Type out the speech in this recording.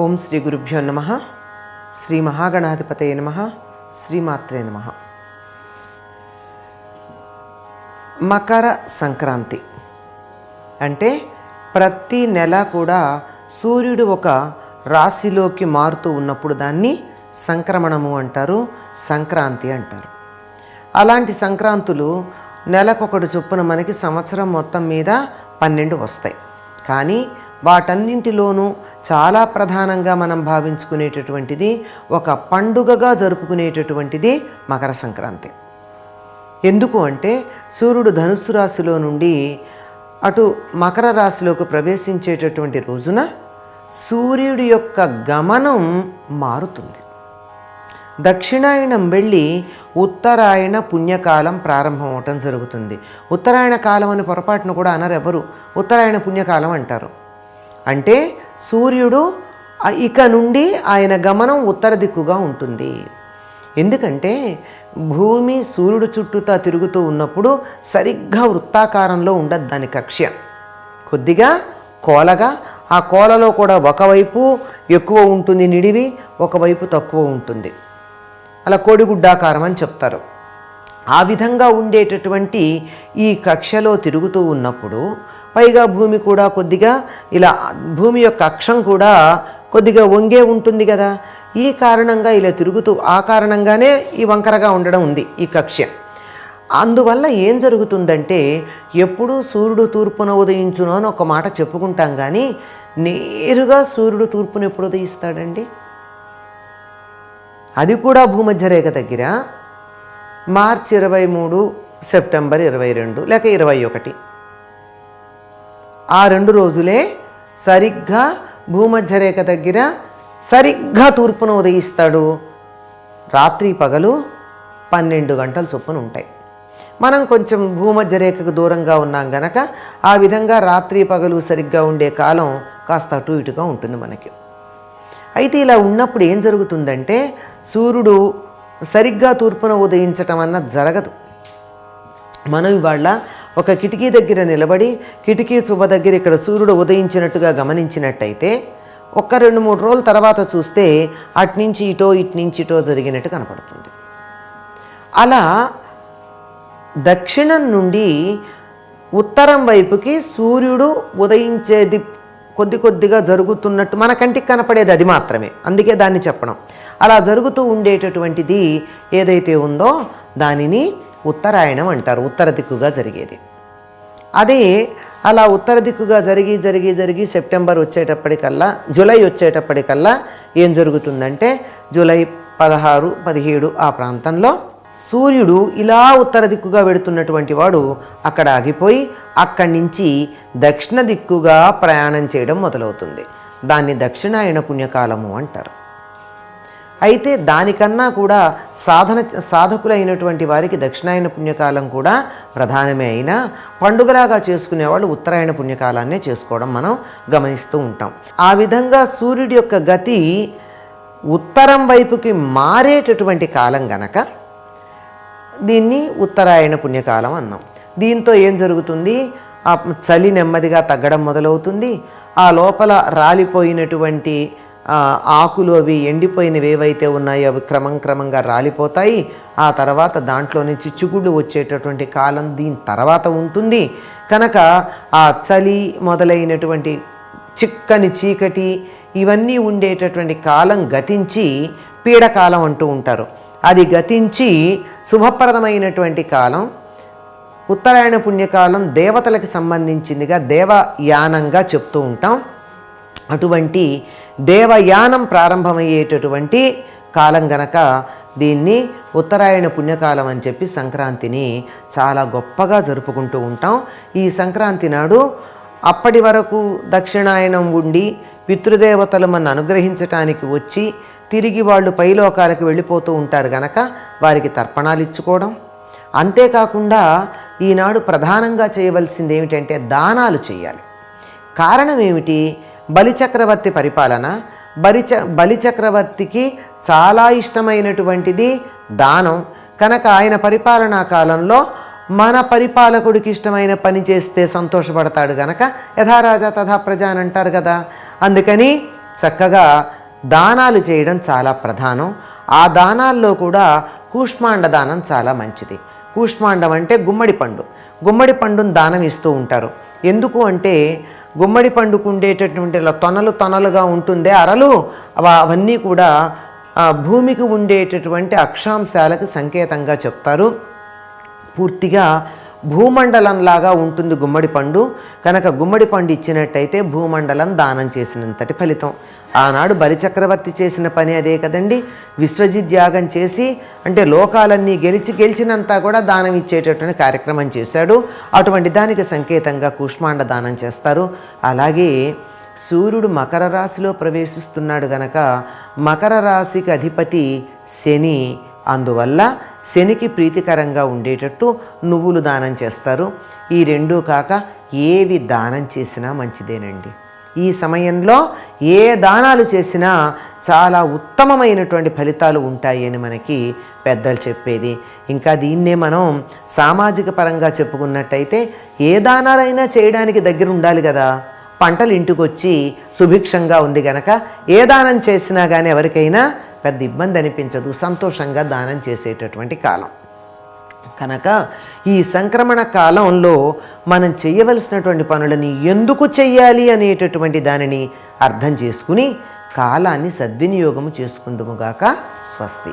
ఓం శ్రీ గురుభ్యో నమ. శ్రీ మహాగణాధిపతయ నమ. శ్రీమాత్రే నమ. మకర సంక్రాంతి అంటే ప్రతి నెల కూడా సూర్యుడు ఒక రాశిలోకి మారుతూ ఉన్నప్పుడు దాన్ని సంక్రమణము అంటారు సంక్రాంతి అంటారు. అలాంటి సంక్రాంతులు నెలకొకటి చొప్పున మనకి సంవత్సరం మొత్తం మీద పన్నెండు వస్తాయి. కానీ వాటన్నింటిలోనూ చాలా ప్రధానంగా మనం భావించుకునేటటువంటిది ఒక పండుగగా జరుపుకునేటటువంటిది మకర సంక్రాంతి. ఎందుకు అంటే సూర్యుడు ధనుస్సు రాశిలో నుండి అటు మకర రాశిలోకి ప్రవేశించేటటువంటి రోజున సూర్యుడి యొక్క గమనం మారుతుంది. దక్షిణాయనం వెళ్ళి ఉత్తరాయణ పుణ్యకాలం ప్రారంభం అవటం జరుగుతుంది. ఉత్తరాయణ కాలం అని పొరపాటును కూడా అనరు ఎవరు ఉత్తరాయణ పుణ్యకాలం అంటారు. అంటే సూర్యుడు ఇక నుండి ఆయన గమనం ఉత్తర దిక్కుగా ఉంటుంది. ఎందుకంటే భూమి సూర్యుడు చుట్టూతా తిరుగుతూ ఉన్నప్పుడు సరిగ్గా వృత్తాకారంలో ఉండదు దాని కక్ష్య. కొద్దిగా కోలగా ఆ కోలలో కూడా ఒకవైపు ఎక్కువ ఉంటుంది నిడివి ఒకవైపు తక్కువ ఉంటుంది. అలా కోడిగుడ్డాకారం అని చెప్తారు. ఆ విధంగా ఉండేటటువంటి ఈ కక్షలో తిరుగుతూ ఉన్నప్పుడు పైగా భూమి కూడా కొద్దిగా ఇలా భూమి యొక్క అక్షం కూడా కొద్దిగా వంగే ఉంటుంది కదా. ఈ కారణంగా ఇలా తిరుగుతూ ఆ కారణంగానే ఈ వంకరగా ఉండడం ఉంది ఈ కక్ష్య. అందువల్ల ఏం జరుగుతుందంటే ఎప్పుడూ సూర్యుడు తూర్పున ఉదయించును అని ఒక మాట చెప్పుకుంటాం కానీ నేరుగా సూర్యుడు తూర్పును ఎప్పుడు ఉదయిస్తాడండి? అది కూడా భూమధ్యరేఖ దగ్గర. మార్చి ఇరవై మూడు సెప్టెంబర్ ఇరవై రెండు లేక ఇరవై ఒకటి. ఆ రెండు రోజులే సరిగ్గా భూమధ్యరేఖ దగ్గర సరిగ్గా తూర్పున ఉదయిస్తాడు. రాత్రి పగలు పన్నెండు గంటల చొప్పున ఉంటాయి. మనం కొంచెం భూమధ్యరేఖకు దూరంగా ఉన్నాం గనక ఆ విధంగా రాత్రి పగలు సరిగ్గా ఉండే కాలం కాస్త అటు ఇటుగా ఉంటుంది మనకి. అయితే ఇలా ఉన్నప్పుడు ఏం జరుగుతుందంటే సూర్యుడు సరిగ్గా తూర్పున ఉదయించటం అన్నది జరగదు. మనం ఇవాళ ఒక కిటికీ దగ్గర నిలబడి కిటికీ చువ్వ దగ్గర ఇక్కడ సూర్యుడు ఉదయించినట్టుగా గమనించినట్టయితే ఒక్క రెండు మూడు రోజుల తర్వాత చూస్తే అట్నుంచి ఇటో ఇట్నుంచి ఇటో జరిగినట్టు కనపడుతుంది. అలా దక్షిణం నుండి ఉత్తరం వైపుకి సూర్యుడు ఉదయించేది కొద్ది కొద్దిగా జరుగుతున్నట్టు మన కంటికి కనపడేది అది మాత్రమే. అందుకే దాన్ని చెప్పడం. అలా జరుగుతూ ఉండేటటువంటిది ఏదైతే ఉందో దానిని ఉత్తరాయణం అంటారు ఉత్తర దిక్కుగా జరిగేది. అదే అలా ఉత్తర దిక్కుగా జరిగి జరిగి జరిగి సెప్టెంబర్ వచ్చేటప్పటికల్లా జూలై వచ్చేటప్పటికల్లా ఏం జరుగుతుందంటే జూలై పదహారు పదిహేడు ఆ ప్రాంతంలో సూర్యుడు ఇలా ఉత్తర దిక్కుగా వెడుతున్నటువంటి వాడు అక్కడ ఆగిపోయి అక్కడి నుంచి దక్షిణ దిక్కుగా ప్రయాణం చేయడం మొదలవుతుంది. దాన్ని దక్షిణాయన పుణ్యకాలము అంటారు. అయితే దానికన్నా కూడా సాధన సాధకులైనటువంటి వారికి దక్షిణాయన పుణ్యకాలం కూడా ప్రధానమే అయినా పండుగలాగా చేసుకునేవాళ్ళు ఉత్తరాయణ పుణ్యకాలాన్నే చేసుకోవడం మనం గమనిస్తూ ఉంటాం. ఆ విధంగా సూర్యుడి యొక్క గతి ఉత్తరం వైపుకి మారేటటువంటి కాలం గనక దీన్ని ఉత్తరాయణ పుణ్యకాలం అన్నాం. దీంతో ఏం జరుగుతుంది? ఆ చలి నెమ్మదిగా తగ్గడం మొదలవుతుంది. ఆ లోపల రాలిపోయినటువంటి ఆకులు అవి ఎండిపోయినవి ఏవైతే ఉన్నాయో అవి క్రమం క్రమంగా రాలిపోతాయి. ఆ తర్వాత దాంట్లో నుంచి చిగుళ్ళు వచ్చేటటువంటి కాలం దీని తర్వాత ఉంటుంది. కనుక ఆ చలి మొదలైనటువంటి చిక్కని చీకటి ఇవన్నీ ఉండేటటువంటి కాలం గతించి పీడకాలం అంటూ ఉంటారు. అది గతించి శుభప్రదమైనటువంటి కాలం. ఉత్తరాయణ పుణ్యకాలం దేవతలకు సంబంధించిందిగా దేవయానంగా చెప్తూ ఉంటాం. అటువంటి దేవయానం ప్రారంభమయ్యేటటువంటి కాలం గనక దీన్ని ఉత్తరాయణ పుణ్యకాలం అని చెప్పి సంక్రాంతిని చాలా గొప్పగా జరుపుకుంటూ ఉంటాం. ఈ సంక్రాంతి నాడు అప్పటి వరకు దక్షిణాయనం ఉండి పితృదేవతలు మన అనుగ్రహించటానికి వచ్చి తిరిగి వాళ్ళు పైలోకాలకు వెళ్ళిపోతూ ఉంటారు గనక వారికి తర్పణాలు ఇచ్చుకోవడం. అంతేకాకుండా ఈనాడు ప్రధానంగా చేయవలసింది ఏమిటంటే దానాలు చేయాలి. కారణం ఏమిటి? బలిచక్రవర్తి పరిపాలన బలిచ బలిచక్రవర్తికి చాలా ఇష్టమైనటువంటిది దానం. కనుక ఆయన పరిపాలనా కాలంలో మన పరిపాలకుడికి ఇష్టమైన పని చేస్తే సంతోషపడతాడు గనక యథారాజా తథా ప్రజ అని అంటారు కదా. అందుకని చక్కగా దానాలు చేయడం చాలా ప్రధానం. ఆ దానాల్లో కూడా కూష్మాండ దానం చాలా మంచిది. కూష్మాండం అంటే గుమ్మడి పండు. గుమ్మడి పండును దానం ఇస్తూ ఉంటారు. ఎందుకు అంటే గుమ్మడి పండుకు ఉండేటటువంటి ఇలా తొనలు తొనలుగా ఉంటుందే అరలు అవ- అవన్నీ కూడా భూమికి ఉండేటటువంటి అక్షాంశాలకు సంకేతంగా చెప్తారు. పూర్తిగా భూమండలంలాగా ఉంటుంది గుమ్మడి పండు. కనుక గుమ్మడి పండు ఇచ్చినట్టయితే భూమండలం దానం చేసినంతటి ఫలితం. ఆనాడు బలిచక్రవర్తి చేసిన పని అదే కదండి. విశ్వజిత్ యాగం చేసి అంటే లోకాలన్నీ గెలిచి గెలిచినంతా కూడా దానం ఇచ్చేటటువంటి కార్యక్రమం చేశాడు. అటువంటి దానికి సంకేతంగా కూష్మాండ దానం చేస్తారు. అలాగే సూర్యుడు మకర రాశిలో ప్రవేశిస్తున్నాడు గనక మకర రాశికి అధిపతి శని. అందువల్ల శనికి ప్రీతికరంగా ఉండేటట్టు నువ్వులు దానం చేస్తారు. ఈ రెండూ కాక ఏవి దానం చేసినా మంచిదేనండి. ఈ సమయంలో ఏ దానాలు చేసినా చాలా ఉత్తమమైనటువంటి ఫలితాలు ఉంటాయి అని మనకి పెద్దలు చెప్పేది. ఇంకా దీన్నే మనం సామాజిక పరంగా చెప్పుకున్నట్టయితే ఏ దానాలైనా చేయడానికి దగ్గర ఉండాలి కదా. పంటలు ఇంటికొచ్చి సుభిక్షంగా ఉంది గనక ఏ దానం చేసినా కానీ ఎవరికైనా పెద్ద ఇబ్బంది అనిపించదు సంతోషంగా దానం చేసేటటువంటి కాలం. కనుక ఈ సంక్రమణ కాలంలో మనం చేయవలసినటువంటి పనులని ఎందుకు చెయ్యాలి అనేటటువంటి దానిని అర్థం చేసుకుని కాలాన్ని సద్వినియోగము చేసుకుందుముగాక స్వస్తి.